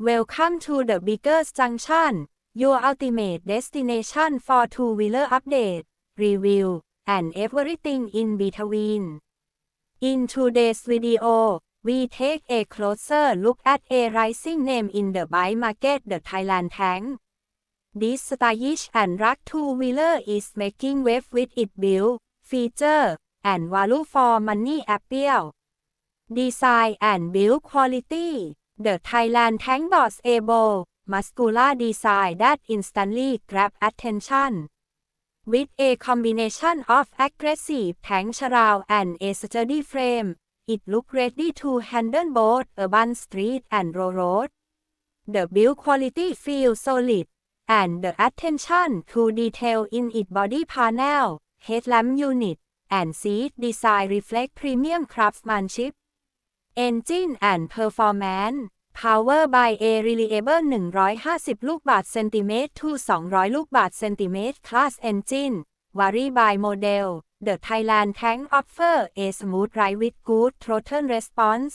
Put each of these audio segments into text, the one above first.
Welcome to the Biggest Junction, your ultimate destination for two-wheeler update, review, and everything in between. In today's video, we take a closer look at a rising name in the bike market, the Thailand Tank. This stylish and rugged two-wheeler is making wave with its build, feature, and value for money appeal. Design and build quality. The Thailand Tank boasts a bold, muscular design that instantly grab attention. With a combination of aggressive tank shroud and a sturdy frame, it looks ready to handle both urban street and road. The build quality feels solid, and the attention to detail in its body panel, headlamp unit, and seat design reflect premium craftsmanship. Engine and Performance Power by a reliable 150 ลูกบาศก์เซนติเมตร to 200 ลูกบาศก์เซนติเมตร Class Engine Vary by Model The Thailand Tank offer a smooth ride with good throttle response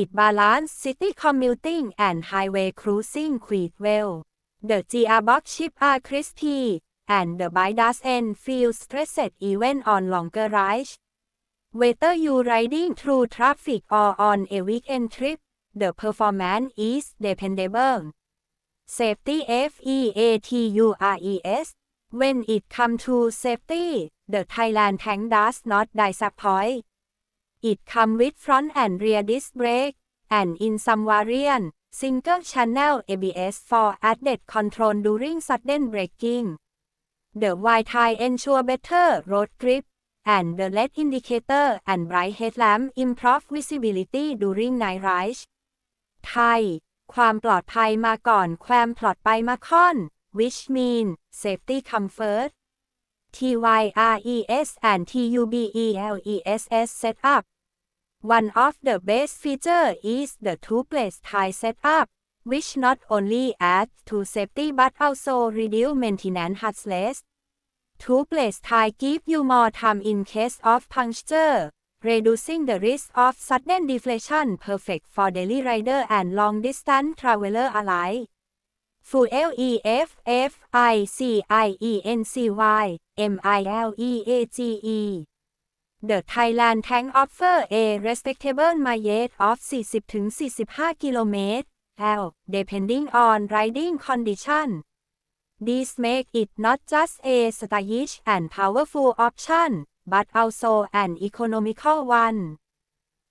It balance city commuting and highway cruising quite well The gearbox shift are crispy and the bike doesn't feel stressed even on longer rides Whether you riding through traffic or on a weekend trip, the performance is dependable. Safety FEATURES When it comes to safety, the Thailand Tank does not disappoint. It comes with front and rear disc brake, and in some variant, single channel ABS for added control during sudden braking. The wide tie ensure better road grip, and the LED indicator and bright headlamp improve visibility during night rides. ไทย ความปลอดภัยมาก่อนความปลอดภัยมาค่อน which mean safety comfort TYRES and TUBELESS setup One of the best feature is the two-place tie setup which not only adds to safety but also reduce maintenance Two-place tie give you more time in case of puncture reducing the risk of sudden deflation perfect for daily rider and long distance traveler alike. Full EFF ICIENCY MILEAGE The Thailand Tank offer a respectable mileage of 40-45 km L depending on riding condition. This makes it not just a stylish and powerful option, but also an economical one.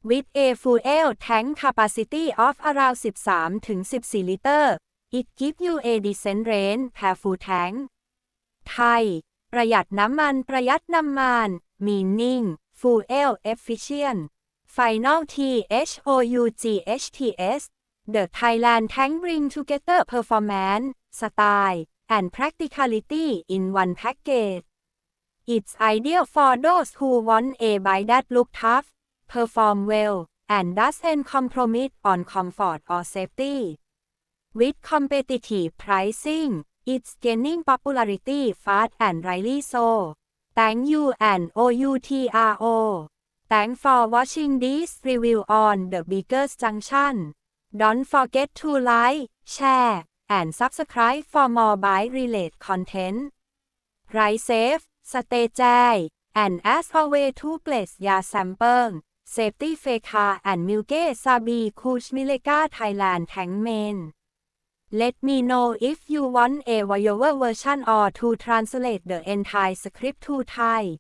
With a fuel tank capacity of around 13-14 liter, it gives you a decent range per full tank. ไทย ประหยัดน้ำมันประหยัดน้ำมัน meaning fuel efficient Final THOUGHTS The Thailand Tank bring together performance, style, and practicality in one package. It's ideal for those who want a bike that look tough, perform well, and doesn't compromise on comfort or safety. With competitive pricing, it's gaining popularity fast and rightly so. Thank you and OUTRO. Thanks for watching this review on the biggest junction. Don't forget to like, share, and subscribe for more bike related content. Ride safe, stay dry, and as always to place your sample. Safety Feka and Milke Sabi Kuch Mileka Thailand Tank Main. Let me know if you want a voiceover version or to translate the entire script to Thai.